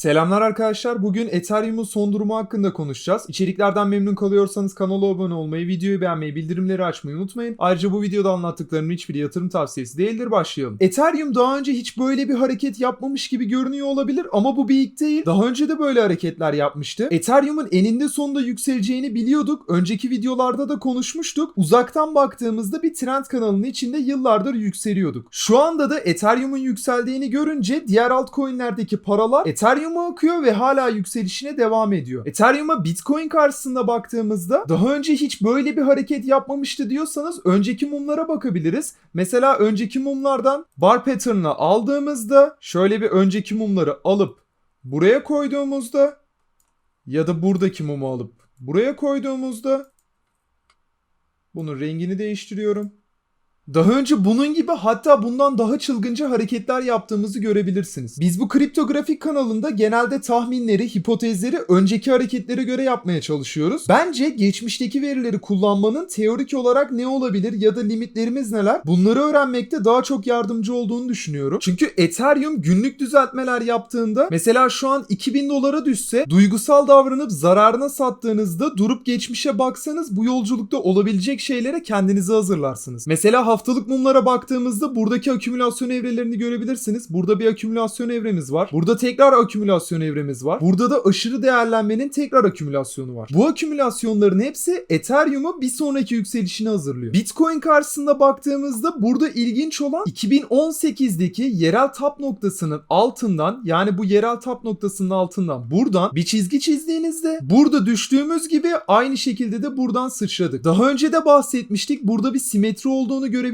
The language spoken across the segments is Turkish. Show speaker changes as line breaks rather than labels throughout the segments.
Selamlar arkadaşlar. Bugün Ethereum'un son durumu hakkında konuşacağız. İçeriklerden memnun kalıyorsanız kanala abone olmayı, videoyu beğenmeyi, bildirimleri açmayı unutmayın. Ayrıca bu videoda anlattıklarımın hiçbiri yatırım tavsiyesi değildir. Başlayalım. Ethereum daha önce hiç böyle bir hareket yapmamış gibi görünüyor olabilir ama bu bir ilk değil. Daha önce de böyle hareketler yapmıştı. Ethereum'un eninde sonunda yükseleceğini biliyorduk. Önceki videolarda da konuşmuştuk. Uzaktan baktığımızda bir trend kanalının içinde yıllardır yükseliyorduk. Şu anda da Ethereum'un yükseldiğini görünce diğer altcoin'lerdeki paralar Ethereum'a akıyor ve hala yükselişine devam ediyor. Ethereum'a Bitcoin karşısında baktığımızda daha önce hiç böyle bir hareket yapmamıştı diyorsanız önceki mumlara bakabiliriz. Mesela önceki mumlardan bar pattern'ı aldığımızda şöyle bir önceki mumları alıp buraya koyduğumuzda ya da buradaki mumu alıp buraya koyduğumuzda bunun rengini değiştiriyorum. Daha önce bunun gibi hatta bundan daha çılgınca hareketler yaptığımızı görebilirsiniz. Biz bu kriptografik kanalında genelde tahminleri, hipotezleri önceki hareketlere göre yapmaya çalışıyoruz. Bence geçmişteki verileri kullanmanın teorik olarak ne olabilir ya da limitlerimiz neler? Bunları öğrenmekte daha çok yardımcı olduğunu düşünüyorum. Çünkü Ethereum günlük düzeltmeler yaptığında mesela şu an 2000 dolara düşse duygusal davranıp zararına sattığınızda durup geçmişe baksanız bu yolculukta olabilecek şeylere kendinizi hazırlarsınız. Mesela haftalık mumlara baktığımızda buradaki akümülasyon evrelerini görebilirsiniz. Burada bir akümülasyon evremiz var. Burada tekrar akümülasyon evremiz var. Burada da aşırı değerlenmenin tekrar akümülasyonu var. Bu akümülasyonların hepsi Ethereum'u bir sonraki yükselişine hazırlıyor. Bitcoin karşısında baktığımızda burada ilginç olan 2018'deki yerel tap noktasının altından yani bu yerel tap noktasının altından buradan bir çizgi çizdiğinizde burada düştüğümüz gibi aynı şekilde de buradan sıçradık. Daha önce de bahsetmiştik. Burada bir simetri olduğunu görebilirsiniz.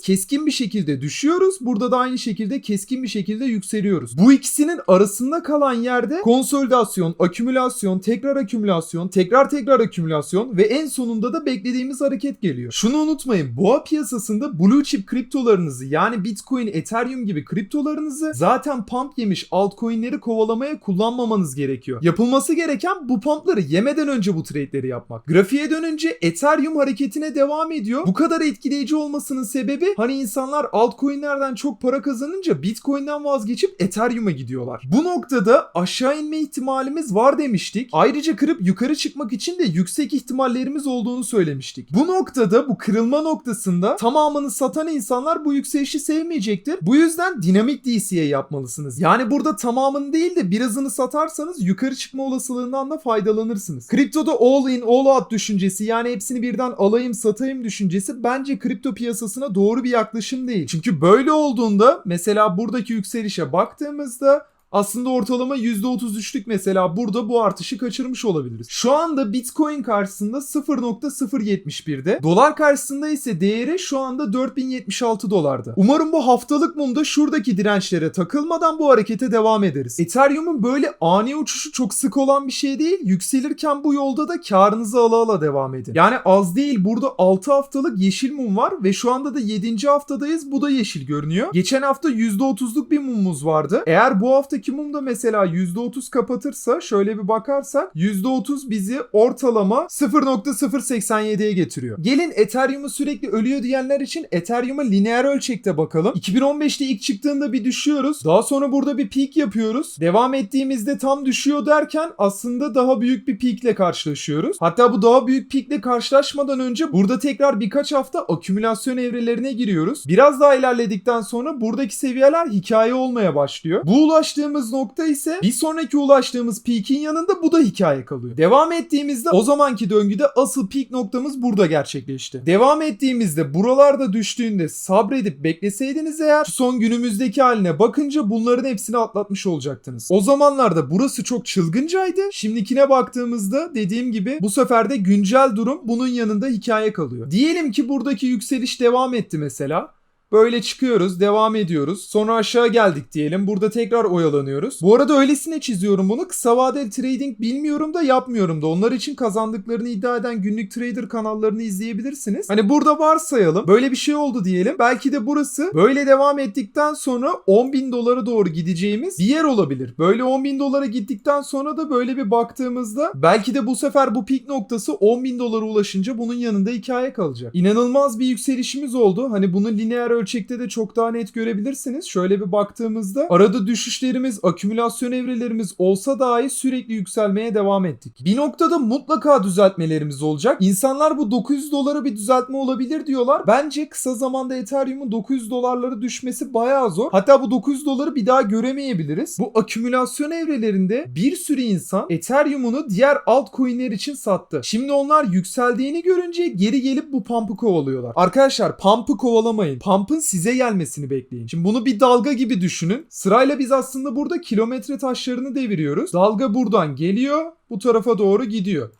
Keskin bir şekilde düşüyoruz. Burada da aynı şekilde keskin bir şekilde yükseliyoruz. Bu ikisinin arasında kalan yerde konsolidasyon, akümülasyon, tekrar akümülasyon, tekrar tekrar akümülasyon ve en sonunda da beklediğimiz hareket geliyor. Şunu unutmayın. Boğa piyasasında blue chip kriptolarınızı yani Bitcoin, Ethereum gibi kriptolarınızı zaten pump yemiş altcoin'leri kovalamaya kullanmamanız gerekiyor. Yapılması gereken bu pumpları yemeden önce bu trade'leri yapmak. Grafiğe dönünce Ethereum hareketine devam ediyor. Bu kadar etkileyici olmasının sebebi hani insanlar altcoin'lerden çok para kazanınca Bitcoin'den vazgeçip Ethereum'a gidiyorlar. Bu noktada aşağı inme ihtimalimiz var demiştik. Ayrıca kırıp yukarı çıkmak için de yüksek ihtimallerimiz olduğunu söylemiştik. Bu noktada bu kırılma noktasında tamamını satan insanlar bu yükselişi sevmeyecektir. Bu yüzden dinamik DCA yapmalısınız. Yani burada tamamını değil de birazını satarsanız yukarı çıkma olasılığından da faydalanırsınız. Kriptoda all in all out düşüncesi yani hepsini birden alayım satayım düşüncesi bence kripto piyasasına doğru bir yaklaşım değil. Çünkü böyle olduğunda mesela buradaki yükselişe baktığımızda aslında ortalama %33'lük mesela burada bu artışı kaçırmış olabiliriz. Şu anda Bitcoin karşısında 0.071'de. Dolar karşısında ise değeri şu anda 4076 dolarda. Umarım bu haftalık mumda şuradaki dirençlere takılmadan bu harekete devam ederiz. Ethereum'un böyle ani uçuşu çok sık olan bir şey değil. Yükselirken bu yolda da karınızı ala ala devam edin. Yani az değil burada 6 haftalık yeşil mum var ve şu anda da 7. haftadayız. Bu da yeşil görünüyor. Geçen hafta %30'luk bir mumumuz vardı. Eğer bu haftaki mum mesela %30 kapatırsa şöyle bir bakarsak %30 bizi ortalama 0.087'ye getiriyor. Gelin Ethereum'u sürekli ölüyor diyenler için Ethereum'a lineer ölçekte bakalım. 2015'te ilk çıktığında bir düşüyoruz. Daha sonra burada bir peak yapıyoruz. Devam ettiğimizde tam düşüyor derken aslında daha büyük bir peakle karşılaşıyoruz. Hatta bu daha büyük peakle karşılaşmadan önce burada tekrar birkaç hafta akümülasyon evrelerine giriyoruz. Biraz daha ilerledikten sonra buradaki seviyeler hikaye olmaya başlıyor. Bu ulaştığımız nokta ise bir sonraki ulaştığımız peak'in yanında bu da hikaye kalıyor. Devam ettiğimizde o zamanki döngüde asıl peak noktamız burada gerçekleşti. Devam ettiğimizde buralarda düştüğünde sabredip bekleseydiniz eğer son günümüzdeki haline bakınca bunların hepsini atlatmış olacaktınız. O zamanlarda burası çok çılgıncaydı. Şimdikine baktığımızda dediğim gibi bu sefer de güncel durum bunun yanında hikaye kalıyor. Diyelim ki buradaki yükseliş devam etti mesela. Böyle çıkıyoruz, devam ediyoruz. Sonra aşağı geldik diyelim. Burada tekrar oyalanıyoruz. Bu arada öylesine çiziyorum bunu. Kısa vadeli trading bilmiyorum da yapmıyorum da. Onlar için kazandıklarını iddia eden günlük trader kanallarını izleyebilirsiniz. Hani burada varsayalım. Böyle bir şey oldu diyelim. Belki de burası böyle devam ettikten sonra 10 bin dolara doğru gideceğimiz bir yer olabilir. Böyle 10 bin dolara gittikten sonra da böyle bir baktığımızda belki de bu sefer bu peak noktası 10 bin dolara ulaşınca bunun yanında hikaye kalacak. İnanılmaz bir yükselişimiz oldu. Hani bunu lineer ölçekte de çok daha net görebilirsiniz. Şöyle bir baktığımızda arada düşüşlerimiz, akümülasyon evrelerimiz olsa dahi sürekli yükselmeye devam ettik. Bir noktada mutlaka düzeltmelerimiz olacak. İnsanlar bu 900 dolara bir düzeltme olabilir diyorlar. Bence kısa zamanda Ethereum'un 900 dolarları düşmesi bayağı zor. Hatta bu 900 doları bir daha göremeyebiliriz. Bu akümülasyon evrelerinde bir sürü insan Ethereum'unu diğer altcoin'ler için sattı. Şimdi onlar yükseldiğini görünce geri gelip bu pump'ı kovalıyorlar. Arkadaşlar pump'ı kovalamayın. Pump'ın size gelmesini bekleyin. Şimdi bunu bir dalga gibi düşünün. Sırayla biz aslında burada kilometre taşlarını deviriyoruz. Dalga buradan geliyor, bu tarafa doğru gidiyor.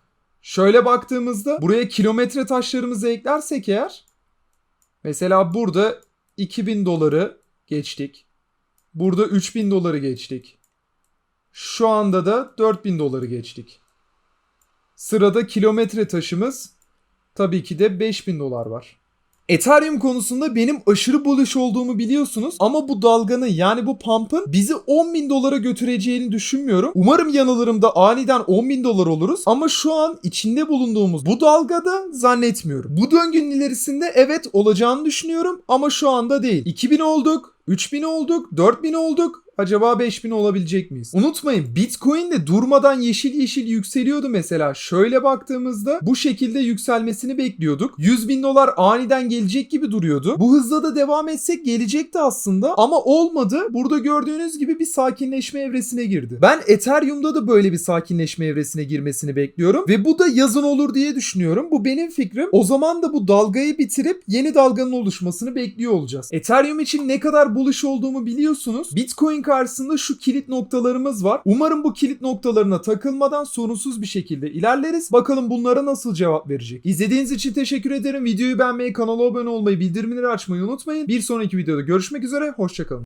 Şöyle baktığımızda buraya kilometre taşlarımızı eklersek eğer mesela burada 2000 doları geçtik. Burada 3000 doları geçtik. Şu anda da 4000 doları geçtik. Sırada kilometre taşımız tabii ki de 5000 dolar var. Ethereum konusunda benim aşırı bullish olduğumu biliyorsunuz ama bu dalganın yani bu pump'ın bizi 10 bin dolara götüreceğini düşünmüyorum. Umarım yanılırım da aniden 10 bin dolar oluruz ama şu an içinde bulunduğumuz bu dalgada zannetmiyorum. Bu döngünün ilerisinde evet olacağını düşünüyorum ama şu anda değil. 2000 olduk, 3000 olduk, 4000 olduk. Acaba 5000 olabilecek miyiz? Unutmayın Bitcoin de durmadan yeşil yeşil yükseliyordu mesela. Şöyle baktığımızda bu şekilde yükselmesini bekliyorduk. 100 bin dolar aniden gelecek gibi duruyordu. Bu hızla da devam etsek gelecekti aslında ama olmadı. Burada gördüğünüz gibi bir sakinleşme evresine girdi. Ben Ethereum'da da böyle bir sakinleşme evresine girmesini bekliyorum ve bu da yazın olur diye düşünüyorum. Bu benim fikrim. O zaman da bu dalgayı bitirip yeni dalganın oluşmasını bekliyor olacağız. Ethereum için ne kadar bullish olduğumu biliyorsunuz. Bitcoin karşısında şu kilit noktalarımız var. Umarım bu kilit noktalarına takılmadan sorunsuz bir şekilde ilerleriz. Bakalım bunlara nasıl cevap verecek. İzlediğiniz için teşekkür ederim. Videoyu beğenmeyi, kanala abone olmayı, bildirimleri açmayı unutmayın. Bir sonraki videoda görüşmek üzere. Hoşçakalın.